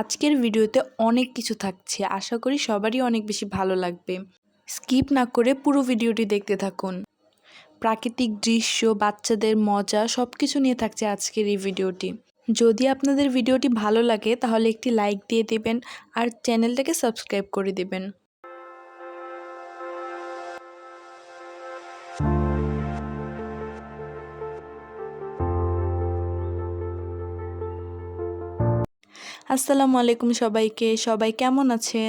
আজকের ভিডিওতে অনেক কিছু থাকছে। আশা করি সবারই অনেক বেশি ভালো লাগবে। স্কিপ না করে পুরো ভিডিওটি দেখতে থাকুন। প্রাকৃতিক দৃশ্য, বাচ্চাদের মজা সব কিছু নিয়ে থাকছে আজকের এই ভিডিওটি। যদি আপনাদের ভিডিওটি ভালো লাগে, তাহলে একটি লাইক দিয়ে দেবেন আর চ্যানেলটাকে সাবস্ক্রাইব করে দেবেন। আসসালামু আলাইকুম সবাইকে। সবাই কেমন আছেন?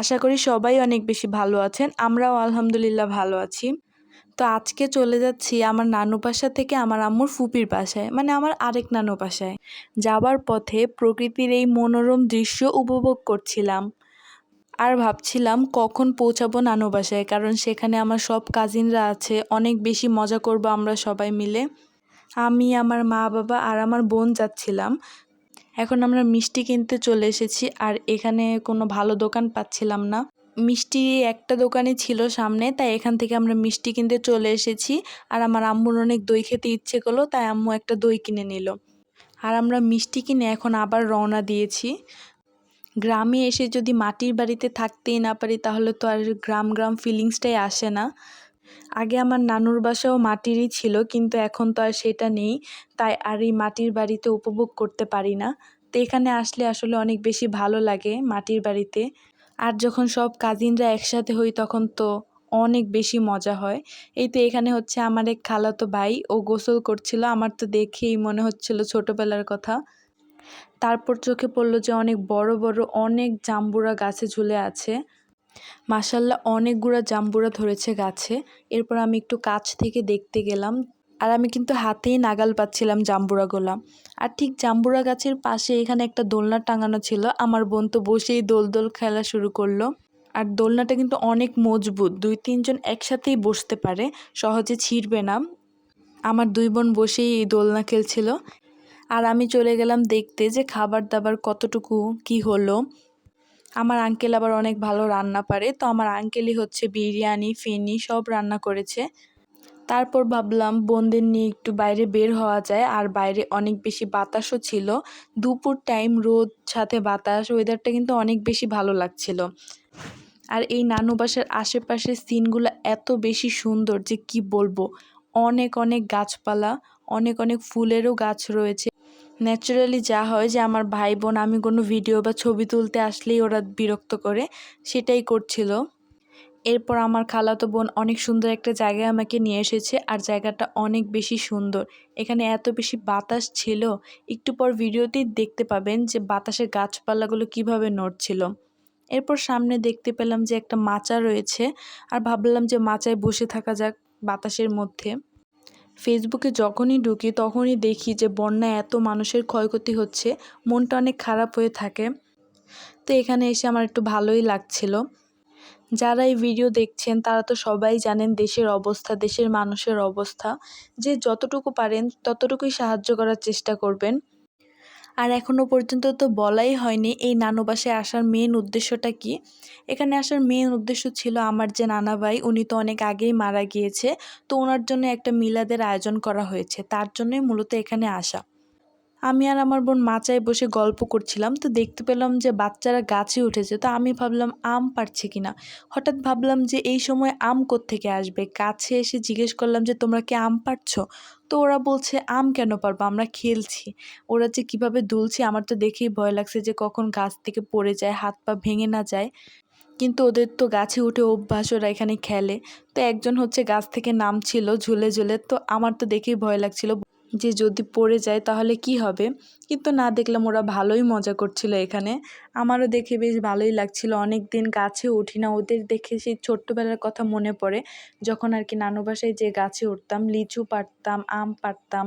আশা করি সবাই অনেক বেশি ভালো আছেন। আমরাও আলহামদুলিল্লাহ ভালো আছি। তো আজকে চলে যাচ্ছি আমার নানু বাসা থেকে আমার আম্মুর ফুপির বাসায় মানে আমার আরেক নানু বাসায়। যাবার পথে প্রকৃতির এই মনোরম দৃশ্য উপভোগ করছিলাম। আর ভাবছিলাম কখন পৌঁছাবো নানু বাসায়, কারণ সেখানে আমার সব কাজিনরা আছে, অনেক বেশি মজা করব আমরা সবাই মিলে। আমি, আমার মা বাবা আর আমার বোন যাচ্ছিলাম। এখন আমরা মিষ্টি কিনতে চলে এসেছি আর এখানে কোনো ভালো দোকান পাচ্ছিলাম না। মিষ্টি একটা দোকানে ছিল সামনে, তাই এখান থেকে আমরা মিষ্টি কিনতে চলে এসেছি। আর আমার আম্মুর অনেক দই খেতে ইচ্ছে করল, তাই আম্মু একটা দই কিনে নিল। আর আমরা মিষ্টি কিনে এখন আবার রওনা দিয়েছি। গ্রামে এসে যদি মাটির বাড়িতে থাকতেই না পারি, তাহলে তো আর গ্রাম গ্রাম ফিলিংসটাই আসে না। আগে আমার নানুর বাসাও মাটিরই ছিল, কিন্তু এখন তো আর সেটা নেই, তাই আর এই মাটির বাড়িতে উপভোগ করতে পারি না। তো এখানে আসলে আসলে অনেক বেশি ভালো লাগে মাটির বাড়িতে। আর যখন সব কাজিনরা একসাথে হই, তখন তো অনেক বেশি মজা হয়। এই তো এখানে হচ্ছে আমার এক খালাতো ভাই, ও গোসল করছিল। আমার তো দেখেই মনে হচ্ছিল ছোটোবেলার কথা। তারপর চোখে পড়ল যে অনেক বড় বড় অনেক জাম্বুরা গাছে ঝুলে আছে। মাসাল্লাহ অনেকগুলো জাম্বুরা ধরেছে গাছে। এরপর আমি একটু কাছ থেকে দেখতে গেলাম। আর আমি কিন্তু হাতেই নাগাল পাচ্ছিলাম জাম্বুরাগুলা আর ঠিক জাম্বুরা গাছের পাশে এখানে একটা দোলনা টাঙানো ছিল। আমার বোন তো বসেই দোল দোল খেলা শুরু করল। আর দোলনাটা কিন্তু অনেক মজবুত। দুই, তিনজন একসাথেই বসতে পারে। সহজে ছিঁড়বে না। আমার দুই বোন বসেই এই দোলনা খেলছিল। আর আমি চলে গেলাম দেখতে যে খাবার দাবার কতটুকু, কি হলো। আমার আঙ্কেল আবার অনেক ভালো রান্না পারে। তো আমার আঙ্কেলই হচ্ছে বিরিয়ানি, ফেনি সব রান্না করেছে। তারপর ভাবলাম বোনদের নিয়ে একটু বাইরে বের হওয়া যায়। আর বাইরে অনেক বেশি বাতাসও ছিল। দুপুর টাইম রোদ সাথে বাতাস ওয়েদারটা কিন্তু অনেক বেশি ভালো লাগছিল। আর এই নানু বাসার আশেপাশের সিনগুলো এত বেশি সুন্দর যে কি বলব? অনেক অনেক গাছপালা, অনেক অনেক ফুলেরও গাছ রয়েছে। ন্যাচারালি যা হয় যে আমার ভাই বোন আমি কোনো ভিডিও বা ছবি তুলতে আসলেই ওরা বিরক্ত করে, সেটাই করছিল। এরপর আমার খালাতো বোন অনেক সুন্দর একটা জায়গায় আমাকে নিয়ে এসেছে আর জায়গাটা অনেক বেশি সুন্দর। এখানে এত বেশি বাতাস ছিল, একটু পর ভিডিওতেই দেখতে পাবেন যে বাতাসের গাছপালাগুলো কীভাবে নড়ছিল। এরপর সামনে দেখতে পেলাম যে একটা মাচা রয়েছে, আর ভাবলাম যে মাচায় বসে থাকা যাক বাতাসের মধ্যে। ফেসবুকে যখনই ঢুকি, তখনই দেখি যে বন্যা এত মানুষের ক্ষয়ক্ষতি হচ্ছে, মনটা অনেক খারাপ হয়ে থাকে। তো এখানে এসে আমার একটু ভালোই লাগছিল। যারা এই ভিডিও দেখছেন, তারা তো সবাই জানেন দেশের অবস্থা, দেশের মানুষের অবস্থা। যে যতটুকু পারেন, ততটুকুই সাহায্য করার চেষ্টা করবেন। আর এখনও পর্যন্ত তো বলাই হয়নি এই নানুবাসে আসার মেন উদ্দেশ্যটা কি। এখানে আসার মেন উদ্দেশ্য ছিল আমার যে নানা ভাই, উনি তো অনেক আগেই মারা গিয়েছে। তো ওনার জন্য একটা মিলাদের আয়োজন করা হয়েছে। তার জন্যই মূলত এখানে আসা। আমি আর আমার বোন মাচায় বসে গল্প করছিলাম, তো দেখতে পেলাম যে বাচ্চারা গাছে উঠেছে, তো আমি ভাবলাম আম পারছে কিনা। হঠাৎ ভাবলাম যে এই সময় আম থেকে আসবে? কাছে এসে জিজ্ঞেস করলাম যে, তোমরা কি আম পারছ? তো ওরা বলছে, আম কেন পারব? আমরা খেলছি। ওরা যে কীভাবে দুলছে, আমার তো দেখেই ভয় লাগছে যে কখন গাছ থেকে পড়ে যায়, হাত পা ভেঙে না যায়। কিন্তু ওদের তো গাছে উঠে অভ্যাস, ওরা এখানে খেলে। তো একজন হচ্ছে গাছ থেকে নামছিল ঝুলে ঝুলে, তো আমার তো দেখেই ভয় লাগছিল। যে যদি পড়ে যায় তাহলে কি হবে? কিন্তু না দেখলাম ওরা ভালোই মজা করছিল এখানে। আমারও দেখে বেশ ভালোই লাগছিল। অনেক দিন গাছে উঠি না। ওদের দেখে সেই ছোট্টবেলার কথা মনে পড়ে। যখন আর কি নানু বাসায় যে গাছে উঠতাম, লিচু পারতাম আম পারতাম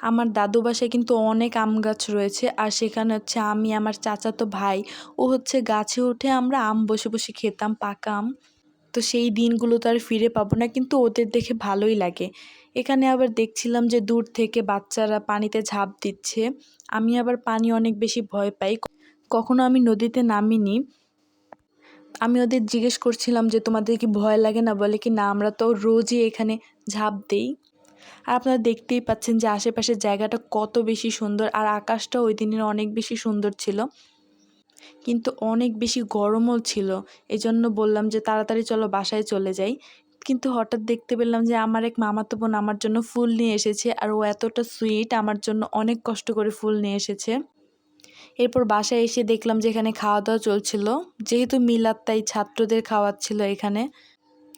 আমার দাদু বাসায় কিন্তু অনেক আম গাছ রয়েছে। আর সেখানে হচ্ছে আমি, আমার চাচাতো ভাই, ও হচ্ছে গাছে উঠে আমরা আম বসে বসে খেতাম পাকা আম। তো সেই দিনগুলো তো আর ফিরে পাবো না, কিন্তু ওদের দেখে ভালোই লাগে। এখানে আবার দেখছিলাম যে দূর থেকে বাচ্চারা পানিতে ঝাঁপ দিচ্ছে। আমি আবার পানি অনেক বেশি ভয় পাই। কখনো আমি নদীতে নামিনি। আমি ওদের জিজ্ঞেস করছিলাম যে, তোমাদের কি ভয় লাগে না? বলে কি, না, আমরা তো রোজই এখানে ঝাঁপ দিই। আর আপনারা দেখতেই পাচ্ছেন যে আশেপাশের জায়গাটা কত বেশি সুন্দর, আর আকাশটা ওই দিনের অনেক বেশি সুন্দর ছিল। কিন্তু অনেক বেশি গরমও ছিল। এই জন্য বললাম যে, তাড়াতাড়ি চলো, বাসায় চলে যাই। কিন্তু হঠাৎ দেখতে পেলাম যে, আমার এক মামাতো বোন আমার জন্য ফুল নিয়ে এসেছে আর ও এতটা সুইট, আমার জন্য অনেক কষ্ট করে ফুল নিয়ে এসেছে। এরপর বাসায় এসে দেখলাম যে, এখানে খাওয়া দাওয়া চলছিল। যেহেতু মিলাদ তাই ছাত্রদের খাওয়াচ্ছিল এখানে,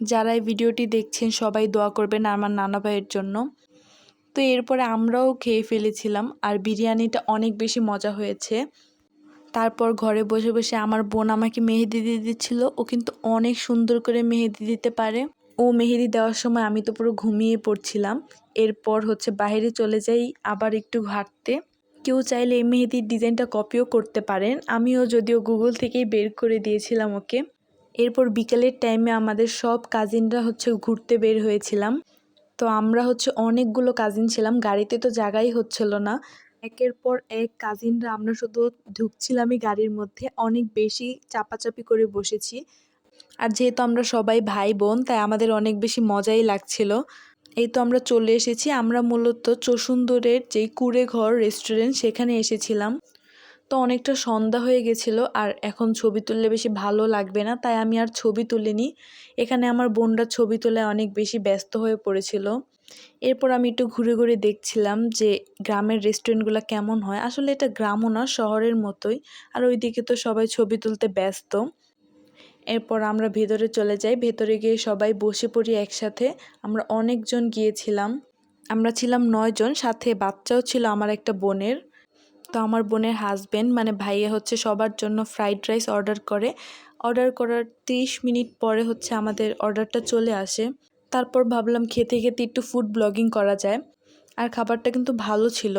যারা এই ভিডিওটি দেখছেন সবাই দোয়া করবেন আমার নানা ভাইয়ের জন্য। তো এরপরে আমরাও খেয়ে ফেলেছিলাম আর বিরিয়ানিটা অনেক বেশি মজা হয়েছে। তারপর ঘরে বসে বসে আমার বোন আমাকে মেহেদি দিয়ে দিচ্ছিল। ও কিন্তু অনেক সুন্দর করে মেহেদি দিতে পারে। ও মেহেদি দেওয়ার সময় আমি তো পুরো ঘুমিয়ে পড়ছিলাম। এরপর হচ্ছে বাইরে চলে যাই আবার একটু হাঁটতে। কেউ চাইলে এই মেহেদির ডিজাইনটা কপিও করতে পারেন। আমিও যদিও গুগল থেকেই বের করে দিয়েছিলাম ওকে। এরপর বিকেলের টাইমে আমাদের সব কাজিনরা হচ্ছে ঘুরতে বের হয়েছিলাম। তো আমরা হচ্ছে অনেকগুলো কাজিন ছিলাম। গাড়িতে তো জায়গাই হচ্ছিল না। একের পর এক কাজিনরা আমরা শুধু ঢুকছিলামই গাড়ির মধ্যে, অনেক বেশি চাপাচাপি করে বসেছি। আর যেহেতু আমরা সবাই ভাই বোন তাই আমাদের অনেক বেশি মজাই লাগছিল। এই তো আমরা চলে এসেছি, আমরা মূলত চসুন্দরের যেই কুড়ে ঘর রেস্টুরেন্ট সেখানে এসেছিলাম। তো অনেকটা সন্ধ্যা হয়ে গেছিল, আর এখন ছবি তুললে বেশি ভালো লাগবে না, তাই আমি আর ছবি তুলিনি। এখানে আমার বোনরা ছবি তোলায় অনেক বেশি ব্যস্ত হয়ে পড়েছিল। এরপর আমি একটু ঘুরে ঘুরে দেখছিলাম যে গ্রামের রেস্টুরেন্টগুলো কেমন হয়। আসলে এটা গ্রামও না, শহরের মতোই। আর ওইদিকে তো সবাই ছবি তুলতে ব্যস্ত। এরপর আমরা ভেতরে চলে যাই। ভেতরে গিয়ে সবাই বসে পড়ি একসাথে। আমরা অনেকজন গিয়েছিলাম। আমরা ছিলাম নয়জন সাথে বাচ্চাও ছিল আমার একটা বোনের। তো আমার বোনের হাজব্যান্ড মানে ভাইয়া হচ্ছে সবার জন্য ফ্রাইড রাইস অর্ডার করে। অর্ডার করার তিরিশ মিনিট পরে হচ্ছে আমাদের অর্ডারটা চলে আসে। তারপর ভাবলাম খেতে খেতে একটু ফুড ব্লগিং করা যায়। আর খাবারটা কিন্তু ভালো ছিল।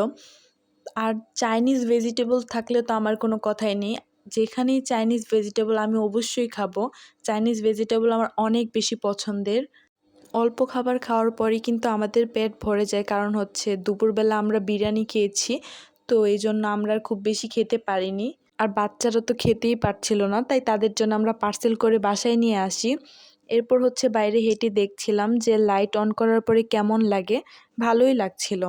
আর চাইনিজ ভেজিটেবল থাকলে তো আমার কোনো কথাই নেই। যেখানেই চাইনিজ ভেজিটেবল আমি অবশ্যই খাব। চাইনিজ ভেজিটেবল আমার অনেক বেশি পছন্দের। অল্প খাবার খাওয়ার পরই কিন্তু আমাদের পেট ভরে যায়। কারণ হচ্ছে দুপুরবেলা আমরা বিরিয়ানি খেয়েছি, তো এই জন্য আমরা খুব বেশি খেতে পারিনি। আর বাচ্চারা তো খেতেই পারছিল না, তাই তাদের জন্য আমরা পার্সেল করে বাসায় নিয়ে আসি। এরপর হচ্ছে বাইরে হেঁটে দেখছিলাম যে লাইট অন করার পরে কেমন লাগে, ভালোই লাগছিল।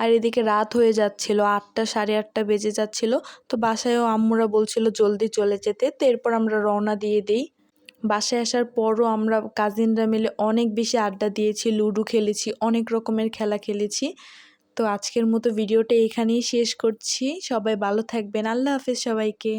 আর এদিকে রাত হয়ে যাচ্ছিল, আটটা, সাড়ে আটটা বেজে যাচ্ছিল। তো বাসায়ও আম্মুরা বলছিল জলদি চলে যেতে, তো এরপর আমরা রওনা দিয়ে দিই। বাসায় আসার পরও আমরা কাজিনরা মিলে অনেক বেশি আড্ডা দিয়েছি, লুডো খেলেছি, অনেক রকমের খেলা খেলেছি। তো আজকের মতো ভিডিওটা এখানেই শেষ করছি। সবাই ভালো থাকবেন। আল্লাহ হাফেজ সবাইকে।